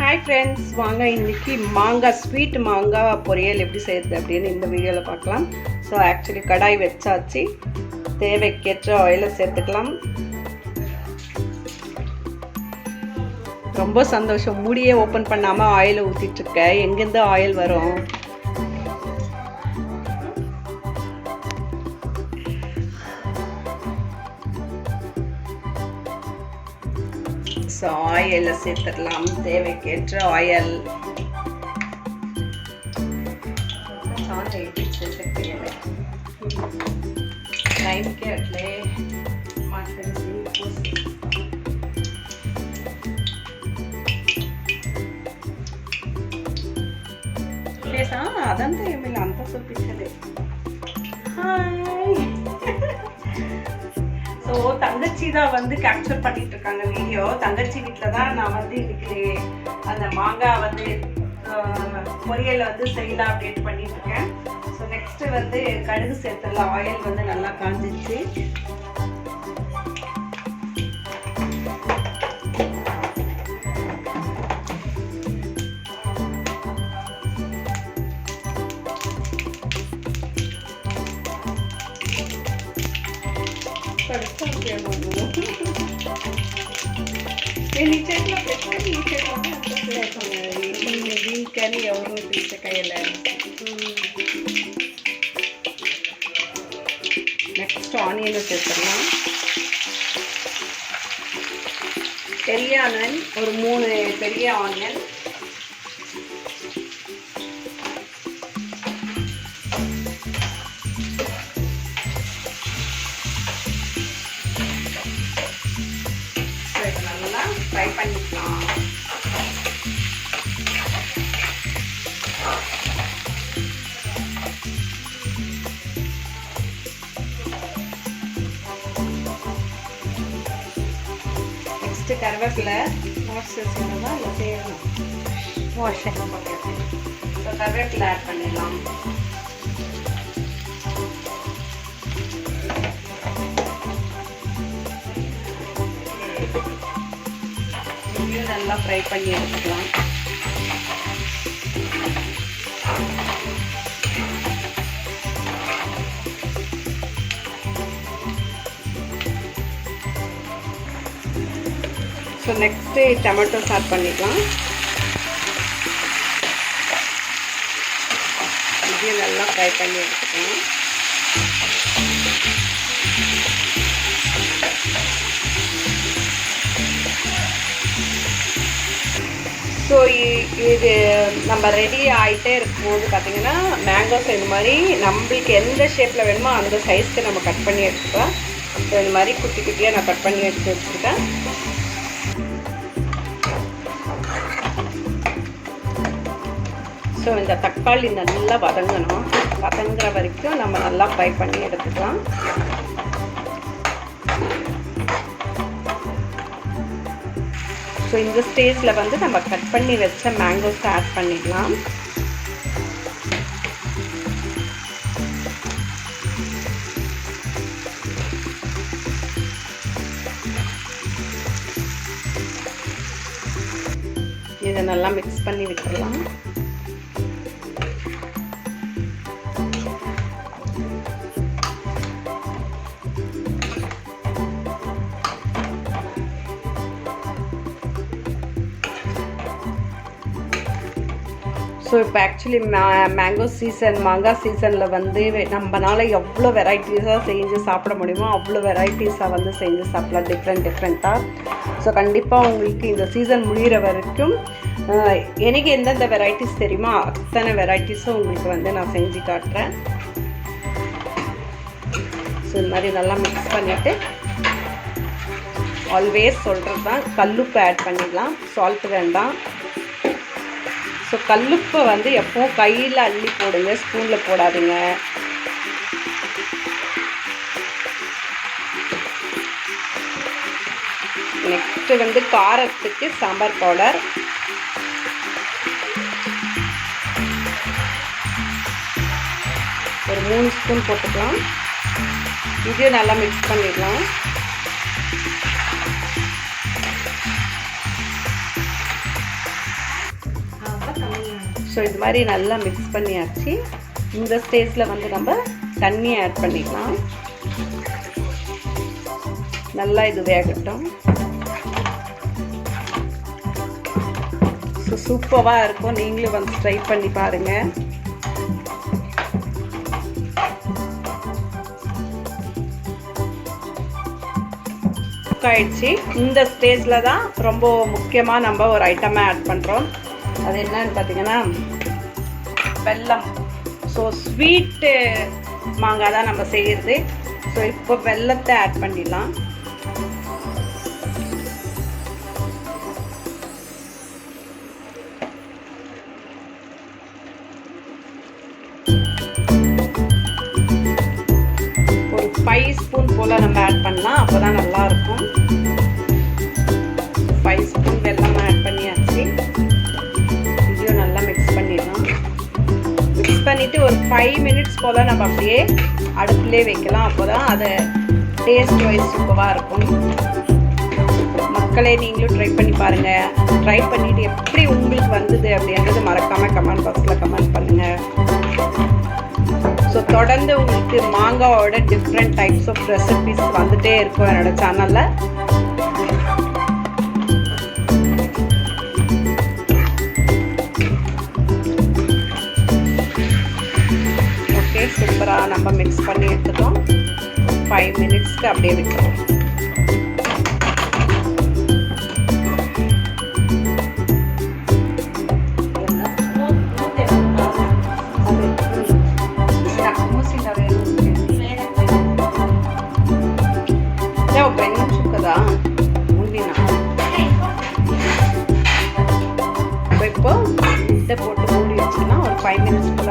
Hi friends வாங்க இன்னைக்கு மாங்காய் ஸ்வீட் மாங்காய் பொரியல் எப்படி செய்யுது அப்படின்னு இந்த வீடியோவில் பார்க்கலாம். ஸோ ஆக்சுவலி கடாய் வச்சாச்சு. தேவைக்கேற்ற ஆயிலை சேர்த்துக்கலாம். ரொம்ப சந்தோஷம். மூடியே ஓப்பன் பண்ணாமல் ஆயிலை ஊற்றிட்டுருக்கேன் எங்கேருந்து ஆயில் வரும்? ஆயில் சேர்த்துடலாம் தேவைக்கேற்ற ஆயில் లైఫ్కి అట్లే మాట్లాడేసి అదంతా ఏమి అంతా చూపించాను ஸோ தங்கச்சி தான் வந்து கேப்சர் பண்ணிட்டு இருக்காங்க வீடியோ தங்கச்சி வீட்டில் தான் நான் வந்து இன்னைக்கு அந்த மாங்காய் வந்து பொரியல் வந்து செய்யலாம் அப்படின்னு பண்ணிட்டு இருக்கேன் ஸோ நெக்ஸ்ட் வந்து கடுகு சேர்த்துடலாம் ஆயில் வந்து நல்லா காஞ்சிச்சு నేను ఈ చేతిలో పెట్టుకొని ఈ చేతిలో దీనికని ఎవరు తీసకాయలే నెక్స్ట్ ఆనియన్ சேர்த்துடலாம் பெரிய ஆனியன் ஒரு மூணு பெரிய ஆனியன் ஃபஸ்ட்டு கருவேப்பிலை வாஷ் செய்யணுமா இல்லை செய்யணும் வாஷ் ஸோ கருவேப்பிலை ஆட் பண்ணிடலாம். நல்லா ஃப்ரை பண்ணி எடுத்துக்கலாம். ஸோ நெக்ஸ்ட்டு டொமேட்டோஸ் ஆட் பண்ணிக்கலாம். இதையும் நல்லா ஃப்ரை பண்ணி எடுத்துக்கணும் ஸோ இது நம்ம ரெடி ஆகிட்டே இருக்கும்போது பார்த்தீங்கன்னா மேங்கோஸ் இந்த மாதிரி நம்மளுக்கு எந்த ஷேப்பில் வேணுமோ அந்த சைஸ்க்கு நம்ம கட் பண்ணி எடுத்துக்கலாம். ஸோ இந்த மாதிரி குட்டி குட்டியாக நான் கட் பண்ணி எடுத்து வச்சுருக்கேன். கொஞ்சம் இந்த தக்காளி நல்லா வதங்கணும். வதங்குற வரைக்கும் நம்ம நல்லா ஃப்ரை பண்ணி எடுத்துக்கலாம். ஸோ இந்த ஸ்டேஜில் வந்து நம்ம கட் பண்ணி வச்ச மேங்கோஸ் ஆட் பண்ணிக்கலாம். இதை நல்லா மிக்ஸ் பண்ணி விட்டுடலாம். ஸோ இப்போ ஆக்சுவலி மே மேங்கோ சீசன் மாங்காய் சீசனில் வந்து நம்மனால எவ்வளோ வெரைட்டிஸாக செஞ்சு சாப்பிட முடியுமோ அவ்வளோ வெரைட்டிஸாக வந்து செஞ்சு சாப்பிடலாம். டிஃப்ரெண்ட் டிஃப்ரெண்ட்டாக ஸோ கண்டிப்பாக உங்களுக்கு இந்த சீசன் முடிகிற வரைக்கும் எனக்கு எந்தெந்த வெரைட்டிஸ் தெரியுமோ அத்தனை வெரைட்டிஸும் உங்களுக்கு வந்து நான் செஞ்சு காட்டுறேன். ஸோ இந்த மாதிரி நல்லா மிக்ஸ் பண்ணிவிட்டு ஆல்வேஸ் சொல்கிறது தான் கல்லுப்பு ஆட் பண்ணிடலாம். சால்ட் வேண்டாம். ஸோ கல்லுப்பை வந்து எப்போவும் கையில் அள்ளி போடுங்க ஸ்பூனில் போடாதீங்க. நெக்ஸ்ட்டு வந்து காரத்துக்கு சாம்பார் பவுடர். ஒரு மூணு ஸ்பூன் போட்டுக்கலாம். இதையும் நல்லா மிக்ஸ் பண்ணிடலாம். ஸோ இது மாதிரி நல்லா மிக்ஸ் பண்ணியாச்சு. இந்த ஸ்டேஜில் வந்து நம்ம தண்ணி ஆட் பண்ணிக்கலாம். நல்லா இது வேகட்டும். ஸோ சூப்பராக இருக்கும். நீங்களும் வந்து ட்ரை பண்ணி பாருங்கள் குக் ஆயிடுச்சு. இந்த ஸ்டேஜில் தான் ரொம்ப முக்கியமாக நம்ம ஒரு ஐட்டமாக ஆட் பண்ணுறோம் அது என்னன்னு பார்த்தீங்கன்னா வெல்லம். ஸோ ஸ்வீட்டு மாங்காய் தான் நம்ம செய்கிறது ஸோ இப்போ வெல்லத்தை ஆட் பண்ணிடலாம். ஒரு ஃபைவ் ஸ்பூன் போல் நம்ம ஆட் பண்ணலாம். அப்போ தான் நல்லாயிருக்கும் ஃபைவ் மினிட்ஸ் போல் நம்ம அப்படியே அடுப்புலேயே வைக்கலாம். அப்போ தான் அது டேஸ்ட் வைஸ் சூப்பராக இருக்கும். மக்களே நீங்களும் ட்ரை பண்ணி பாருங்கள் ட்ரை பண்ணிவிட்டு எப்படி உங்களுக்கு வந்தது அப்படின்றது மறக்காமல் கமெண்ட் பாக்ஸில் கமெண்ட் பண்ணுங்கள் ஸோ தொடர்ந்து உங்களுக்கு மாங்காவோட டிஃப்ரெண்ட் டைப்ஸ் ஆஃப் ரெசிபிஸ் வந்துட்டே இருக்கும் என்னோடய சேனலில் சூப்பராக நம்ம மிக்ஸ் பண்ணி எடுத்துட்டோம் ஃபைவ் மினிட்ஸ்க்கு அப்படியே விட்டுறோம் ఒక రెండు నిమిషం కదా ఉండినా இப்போ முட்டை போட்டு மூடி வச்சுன்னா ஒரு ஃபைவ் மினிட்ஸ் போல்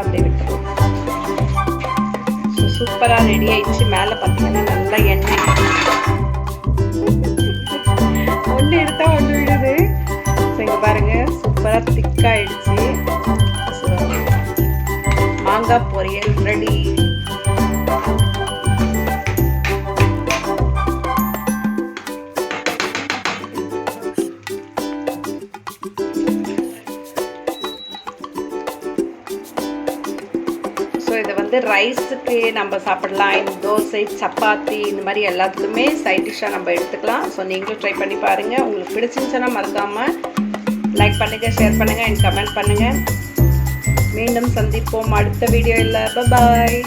ஆயிடுச்சு மேலே பார்த்தீங்கன்னா நல்லா எண்ணெய். ஒன்று எடுத்தால் ஒன்று விடுது. ஸோ இங்கே பாருங்கள் சூப்பராக திக்காயிடுச்சு மாங்காய் வந்து ரைஸுக்கு நம்ம சாப்பிடலாம் இந்த தோசை சப்பாத்தி இந்த மாதிரி எல்லாத்துக்குமே சைட் டிஷ்ஷாக நம்ம எடுத்துக்கலாம். ஸோ நீங்களும் ட்ரை பண்ணி பாருங்கள் உங்களுக்கு பிடிச்சிருந்துச்சுன்னா மறக்காமல் லைக் பண்ணுங்கள் ஷேர் பண்ணுங்கள் அண்ட் கமெண்ட் பண்ணுங்கள் மீண்டும் சந்திப்போம். அடுத்த வீடியோவில் பாய்